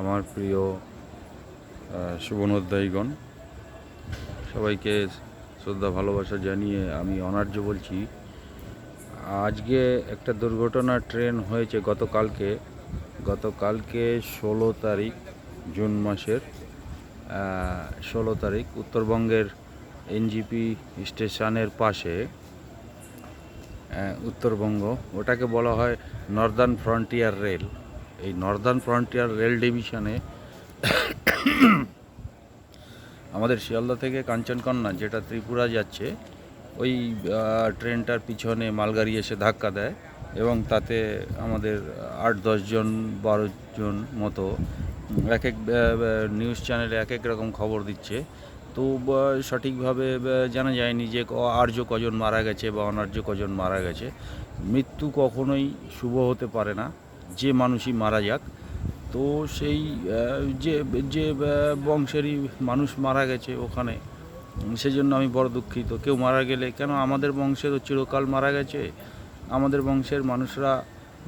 আমার প্রিয় শুভনোধ্যায়ীগণ, সবাইকে শ্রদ্ধা, ভালোবাসা জানিয়ে আমি অনার্য বলছি। আজকে একটা দুর্ঘটনা ট্রেন হয়েছে গতকালকে গতকালকে ষোলো তারিখ, জুন মাসের ষোলো তারিখ, উত্তরবঙ্গের এনজিপি স্টেশনের পাশে উত্তরবঙ্গ, ওটাকে বলা হয় নর্দার্ন ফ্রন্টিয়ার রেল। এই নর্দার্ন ফ্রন্টিয়ার রেল ডিভিশনে আমাদের শিয়ালদা থেকে কাঞ্চনকন্যা, যেটা ত্রিপুরা যাচ্ছে, ওই ট্রেনটার পিছনে মালগাড়ি এসে ধাক্কা দেয় এবং তাতে আমাদের আট দশজন বারো জন মতো, এক এক নিউজ চ্যানেলে এক এক রকম খবর দিচ্ছে। তো সঠিকভাবে জানা যায়নি যে আর্য কজন মারা গেছে বা অনার্য কজন মারা গেছে। মৃত্যু কখনোই শুভ হতে পারে না। যে মানুষই মারা যাক, তো সেই যে যে বংশেরই মানুষ মারা গেছে ওখানে, সেজন্য আমি বড় দুঃখিত। কেউ মারা গেলে কেন আমাদের বংশে তো চিরকাল মারা গেছে? আমাদের বংশের মানুষরা,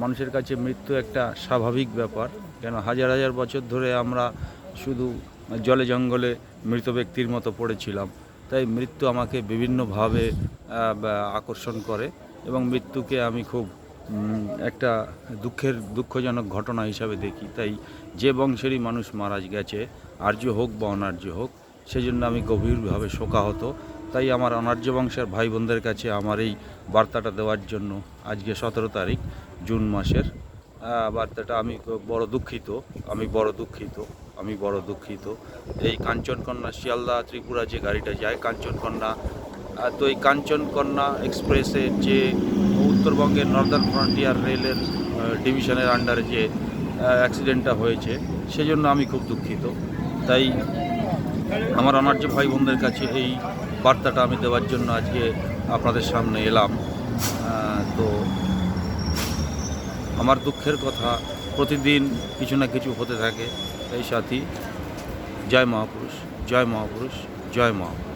মানুষের কাছে মৃত্যু একটা স্বাভাবিক ব্যাপার। কেন হাজার হাজার বছর ধরে আমরা শুধু জলে জঙ্গলে মৃত ব্যক্তির মতো পড়েছিলাম। তাই মৃত্যু আমাকে বিভিন্নভাবে আকর্ষণ করে এবং মৃত্যুকে আমি খুব একটা দুঃখের, দুঃখজনক ঘটনা হিসাবে দেখি। তাই যে বংশেরই মানুষ মারা গেছে, আর্য হোক বা অনার্য হোক, সেজন্য আমি গভীরভাবে শোকাহত। তাই আমার অনার্য বংশের ভাই বোনদের কাছে আমার এই বার্তাটা দেওয়ার জন্য আজকে সতেরো তারিখ, জুন মাসের বার্তাটা আমি বড় দুঃখিত, আমি বড় দুঃখিত, আমি বড় দুঃখিত। এই কাঞ্চনকন্যা শিয়ালদা ত্রিপুরা যে গাড়িটা যায়, কাঞ্চনকন্যা তো এই কাঞ্চনকন্যা এক্সপ্রেসের যে উত্তরবঙ্গের নর্দার্ন ফ্রন্টিয়ার রেলের ডিভিশনের আন্ডারে যে অ্যাক্সিডেন্টটা হয়েছে, সেজন্য আমি খুব দুঃখিত। তাই আমার অনার্য ভাই বোনদের কাছে এই বার্তাটা আমি দেওয়ার জন্য আজকে আপনাদের সামনে এলাম। তো আমার দুঃখের কথা, প্রতিদিন কিছু না কিছু হতে থাকে। এই সাথী, জয় মহাপুরুষ জয় মহাপুরুষ জয় মহাপুরুষ।